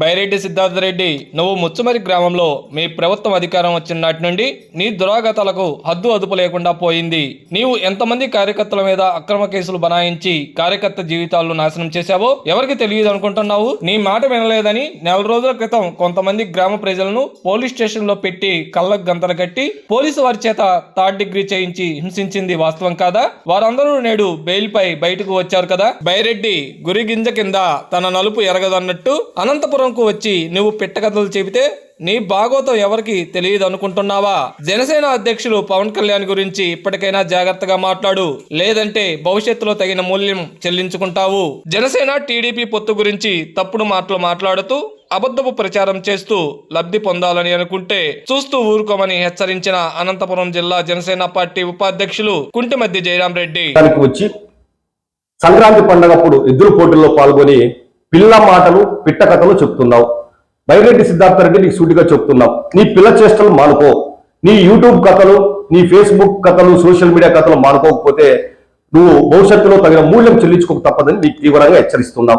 బైరెడ్డి సిద్ధార్థరెడ్డి నువ్వు ముచ్చుమరి గ్రామంలో మీ ప్రభుత్వం అధికారం వచ్చిన నాటి నుండి నీ దురాగతాలకు హద్దు అదుపు లేకుండా పోయింది. నీవు ఎంతమంది కార్యకర్తల మీద అక్రమ కేసులు బనాయించి కార్యకర్త జీవితాలను నాశనం చేశావో ఎవరికి తెలియదు అనుకుంటున్నావు? నీ మాట వినలేదని నెల రోజుల క్రితం కొంతమంది గ్రామ ప్రజలను పోలీస్ స్టేషన్లో పెట్టి కళ్ళకు గంతలు కట్టి పోలీసు వారి చేత థర్డ్ డిగ్రీ చేయించి హింసించింది వాస్తవం కాదా? వారందరూ నేడు బెయిల్పై బయటకు వచ్చారు కదా? బైరెడ్డి గురి గింజ కింద తన నలుపు ఎరగదన్నట్టు అనంతపురం అనంతపురంకు వచ్చి నువ్వు పిట్టకథలు చెబితే నీ బాగోతో ఎవరికి తెలియదు అనుకుంటున్నావా? జనసేన అధ్యక్షులు పవన్ కళ్యాణ్ గురించి ఇప్పటికైనా జాగ్రత్తగా మాట్లాడు. లేదంటే భవిష్యత్తులో తగిన మూల్యం చెల్లించుకుంటావు. జనసేన టీడీపీ పొత్తు గురించి తప్పుడు మాటలు మాట్లాడుతూ అబద్ధపు ప్రచారం చేస్తూ లబ్ధి పొందాలని అనుకుంటే చూస్తూ ఊరుకోమని హెచ్చరించిన అనంతపురం జిల్లా జనసేన పార్టీ ఉపాధ్యక్షులు కుంటిమద్ది జయరాం రెడ్డి. వచ్చి సంక్రాంతి పండగప్పుడు ఇద్దరు పోటీల్లో పాల్గొని పిల్ల మాటలు పిట్ట కథలు చెప్తున్నావు. బైరెడ్డి సిద్ధార్థ రెడ్డి నీకు సూటిగా చెప్తున్నావు. నీ పిల్ల చేష్టలు మానుకో. నీ యూట్యూబ్ కథలు నీ ఫేస్బుక్ కథలు సోషల్ మీడియా కథలు మానుకోకపోతే నువ్వు భవిష్యత్తులో తగిన మూల్యం చెల్లించుకోక తప్పదని నీకు తీవ్రంగా హెచ్చరిస్తున్నాం.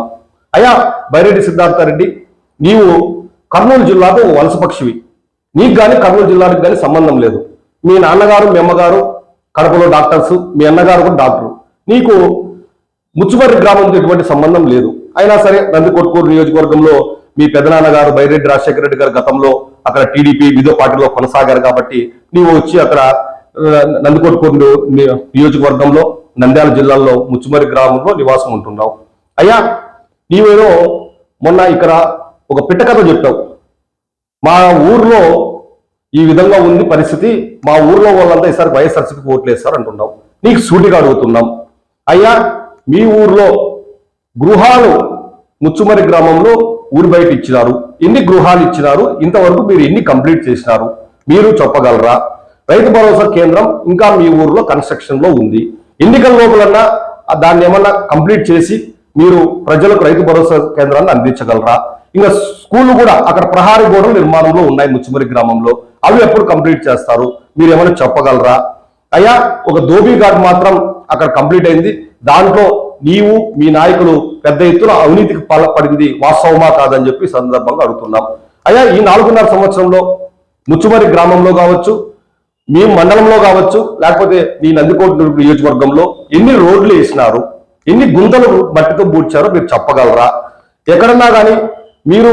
అయ్యా బైరెడ్డి సిద్ధార్థ రెడ్డి నీవు కర్నూలు జిల్లాకు ఓ వలస పక్షివి. నీకు కానీ కర్నూలు జిల్లాకు కానీ సంబంధం లేదు. మీ నాన్నగారు మీ అమ్మగారు కడపలో డాక్టర్స్ మీ అన్నగారు కూడా డాక్టరు. నీకు ముచ్చుమర్రి గ్రామంతో ఎటువంటి సంబంధం లేదు. అయినా సరే నందికొట్కూరు నియోజకవర్గంలో మీ పెదనాన్నగారు బైరెడ్డి రాజశేఖర రెడ్డి గారు గతంలో అక్కడ టీడీపీ విధో పార్టీలో కొనసాగారు కాబట్టి నీవు వచ్చి అక్కడ నందికొట్కూరు నియోజకవర్గంలో నంద్యాల జిల్లాలో ముచ్చుమరి గ్రామంలో నివాసం ఉంటున్నావు. అయ్యా నీవేదో మొన్న ఇక్కడ ఒక పిట్టకథ చెప్పావు. మా ఊర్లో ఈ విధంగా ఉంది పరిస్థితి మా ఊర్లో వాళ్ళంతా ఈసారి వైఎస్ఆర్సీపీకి ఓట్లేస్తారు అంటున్నావు. నీకు సూటిగా అడుగుతున్నాం. అయ్యా మీ ఊర్లో గృహాలు ముచ్చుమరి గ్రామంలో ఊరి బయట ఇచ్చినారు. ఎన్ని గృహాలు ఇచ్చినారు? ఇంతవరకు మీరు ఎన్ని కంప్లీట్ చేసినారు? మీరు చెప్పగలరా? రైతు భరోసా కేంద్రం ఇంకా మీ ఊర్లో కన్స్ట్రక్షన్లో ఉంది. ఎన్నికల లోపలన్నా దాన్ని ఏమన్నా కంప్లీట్ చేసి మీరు ప్రజలకు రైతు భరోసా కేంద్రాన్ని అందించగలరా? ఇంకా స్కూళ్ళు కూడా అక్కడ ప్రహారీ గోడలు నిర్మాణంలో ఉన్నాయి ముచ్చుమరి గ్రామంలో. అవి ఎప్పుడు కంప్లీట్ చేస్తారు? మీరు ఏమైనా చెప్పగలరా? అయ్యా ఒక ధోబీ ఘాట్ మాత్రం అక్కడ కంప్లీట్ అయింది. దాంట్లో నీవు మీ నాయకులు పెద్ద ఎత్తున అవినీతికి పడింది వాస్తవమా కాదని చెప్పి సందర్భంగా అడుగుతున్నాం. అయ్యా ఈ నాలుగున్నర సంవత్సరంలో ముచ్చుమరి గ్రామంలో కావచ్చు మీ మండలంలో కావచ్చు లేకపోతే మీ నందికోట నియోజకవర్గంలో ఎన్ని రోడ్లు వేసినారు ఎన్ని గుంతలు మట్టితో పూడ్చారో మీరు చెప్పగలరా? ఎక్కడన్నా కానీ మీరు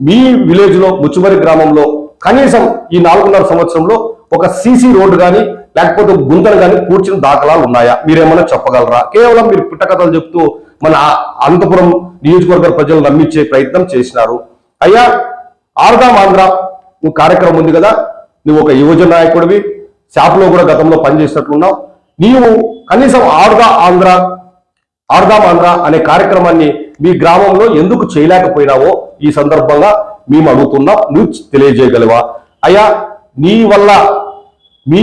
మీ విలేజ్లో ముచ్చుమరి గ్రామంలో కనీసం ఈ నాలుగున్నర సంవత్సరంలో ఒక సీసీ రోడ్డు కానీ లేకపోతే గుంతలు కానీ పూడ్చిన దాఖలాలు ఉన్నాయా? మీరేమన్నా చెప్పగలరా? కేవలం మీరు పుట్టకథలు చెప్తూ మన అనంతపురం నియోజకవర్గ ప్రజలు నమ్మించే ప్రయత్నం చేసినారు. అయ్యా ఆర్దాం ఆంధ్ర నువ్వు కార్యక్రమం ఉంది కదా? నువ్వు ఒక యువజన నాయకుడివి. షాప్లో కూడా గతంలో పనిచేసినట్లున్నావు. నీవు కనీసం ఆర్దా ఆంధ్ర ఆర్దాం ఆంధ్ర అనే కార్యక్రమాన్ని మీ గ్రామంలో ఎందుకు చేయలేకపోయినావో ఈ సందర్భంగా మేము అడుగుతున్నాం. నువ్వు తెలియజేయగలవా? అయ్యా నీ వల్ల మీ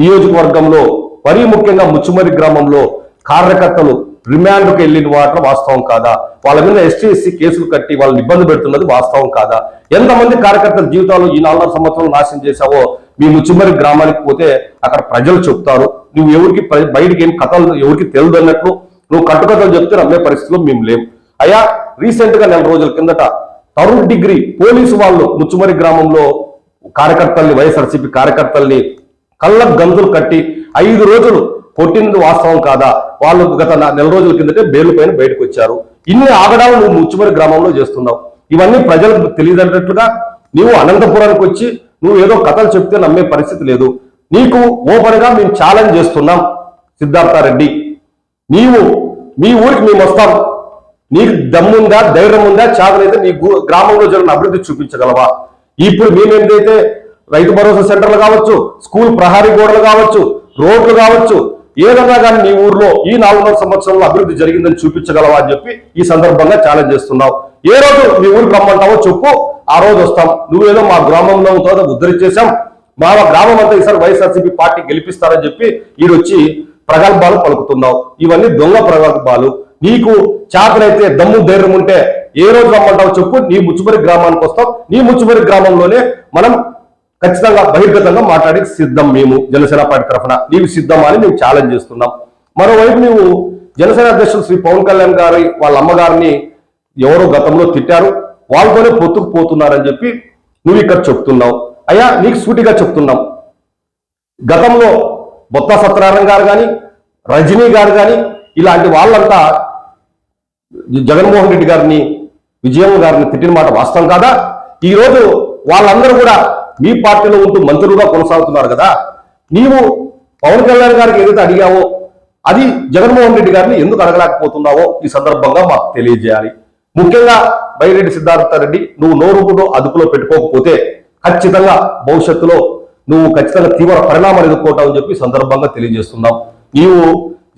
నియోజకవర్గంలో మరీ ముఖ్యంగా ముచ్చుమరి గ్రామంలో కార్యకర్తలు రిమాండ్కి వెళ్ళిన వాటిలో వాస్తవం కాదా? వాళ్ళ మీద ఎస్టీ ఎస్సీ కేసులు కట్టి వాళ్ళని ఇబ్బంది పెడుతున్నది వాస్తవం కాదా? ఎంతమంది కార్యకర్తల జీవితాలు ఈ నాలుగు సంవత్సరాలు నాశనం చేశావో మీ ముచ్చుమరి గ్రామానికి పోతే అక్కడ ప్రజలు చెప్తారు. నువ్వు ఎవరికి బయటికి ఏం కథలు ఎవరికి తెలియదు అన్నట్లు నువ్వు కట్టుకథలు చెప్తే నమ్మే పరిస్థితిలో మేము లేము అయ్యా రీసెంట్గా నెల రోజుల కిందట తరుణ్ డిగ్రీ పోలీసు వాళ్ళు ముచ్చుమరి గ్రామంలో కార్యకర్తల్ని వైఎస్ఆర్సీపీ కార్యకర్తల్ని కళ్ళ గంతులు కట్టి ఐదు రోజులు కొట్టింది వాస్తవం కాదా? వాళ్ళు గత నా- నెల రోజుల కిందటే బెయిల్ పైన బయటకు వచ్చారు. ఇన్ని ఆగడాలు నువ్వు ముచ్చుమరి గ్రామంలో చేస్తున్నావు. ఇవన్నీ ప్రజలకు తెలియదన్నట్లుగా నీవు అనంతపురానికి వచ్చి నువ్వు ఏదో కథలు చెప్తే నమ్మే పరిస్థితి లేదు. నీకు ఓపెన్గా మేము ఛాలెంజ్ చేస్తున్నాం సిద్ధార్థారెడ్డి. నీవు మీ ఊరికి మేము వస్తాం. నీకు దమ్ముందా ధైర్యం ఉందా చాదనైతే నీ గ్రామంలో జరిగిన అభివృద్ధి చూపించగలవా? ఇప్పుడు మేమేంటైతే రైతు భరోసా సెంటర్లు కావచ్చు స్కూల్ ప్రహారీ గోడలు కావచ్చు రోడ్లు కావచ్చు ఏదన్నా కానీ నీ ఊర్లో ఈ నాలుగున్నర సంవత్సరంలో అభివృద్ధి జరిగిందని చూపించగలవా అని చెప్పి ఈ సందర్భంగా ఛాలెంజ్ చేస్తున్నావు. ఏ రోజు మీ ఊరికి రమ్మంటావో చెప్పు ఆ రోజు వస్తాం. నువ్వేదో మా గ్రామంలో ఉంటుందో ఉద్ధరించేశాం. మా గ్రామం అంతా ఈసారి వైఎస్ఆర్సీపీ పార్టీ గెలిపిస్తారని చెప్పి ఈరొచ్చి ప్రగల్భాలు పలుకుతున్నావు. ఇవన్నీ దొంగ ప్రగల్భాలు. నీకు చేతనైతే దమ్ము ధైర్యం ఉంటే ఏ రోజు రమ్మంటావు చెప్పు. నీ ముచ్చుమరి గ్రామానికి వస్తాం. నీ ముచ్చుమరి గ్రామంలోనే మనం ఖచ్చితంగా బహిర్గతంగా మాట్లాడే సిద్ధం మేము జనసేన పార్టీ తరఫున. నీవు సిద్ధమా అని మేము ఛాలెంజ్ చేస్తున్నాం. మరోవైపు నీవు జనసేన అధ్యక్షులు శ్రీ పవన్ కళ్యాణ్ గారి వాళ్ళ అమ్మగారిని ఎవరో గతంలో తిట్టారు. వాళ్ళతోనే పొత్తుకు పోతున్నారని చెప్పి నువ్వు ఇక్కడ చెప్తున్నావు. అయ్యా నీకు సూటిగా చెప్తున్నాం. గతంలో బొత్త సత్యనారాయణ గారు కానీ రజనీ గారు కానీ ఇలాంటి వాళ్ళంతా జగన్మోహన్ రెడ్డి గారిని విజయం గారిని తిట్టిన మాట వాస్తవం కాదా? ఈ రోజు వాళ్ళందరూ కూడా మీ పార్టీలో ఉంటూ మంత్రులుగా కొనసాగుతున్నారు కదా నీవు పవన్ కళ్యాణ్ గారికి ఏదైతే అడిగావో అది జగన్మోహన్ రెడ్డి గారిని ఎందుకు అడగలేకపోతున్నావో ఈ సందర్భంగా మాకు తెలియజేయాలి. ముఖ్యంగా బైరెడ్డి సిద్ధార్థ రెడ్డి నువ్వు నోరుపులో అదుపులో పెట్టుకోకపోతే ఖచ్చితంగా భవిష్యత్తులో నువ్వు ఖచ్చితంగా తీవ్ర పరిణామాలు ఎదుర్కొంటావని చెప్పి సందర్భంగా తెలియజేస్తున్నాం. నీవు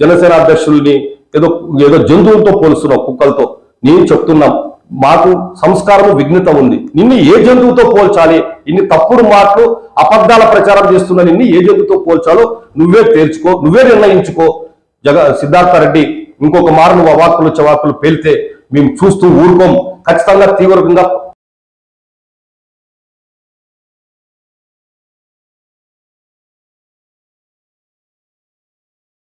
జనసేన అధ్యక్షుల్ని ఏదో ఏదో జంతువులతో పోలుస్తున్నావు కుక్కలతో. నేను చెప్తున్నాం మాకు సంస్కారము విఘ్నత ఉంది నిన్ను ఏ జంతువుతో పోల్చాలి? ఇన్ని తప్పుడు మాటలు అబద్ధాల ప్రచారం చేస్తున్న నిన్ను ఏ జంతువుతో పోల్చాలో నువ్వే తేల్చుకో నువ్వే నిర్ణయించుకో. జగ సిద్ధార్థ రెడ్డి ఇంకొక మారు నువ్వు అవాక్కులు చవాకులు పేలితే మేము చూస్తూ ఊరుకోం. ఖచ్చితంగా తీవ్రంగా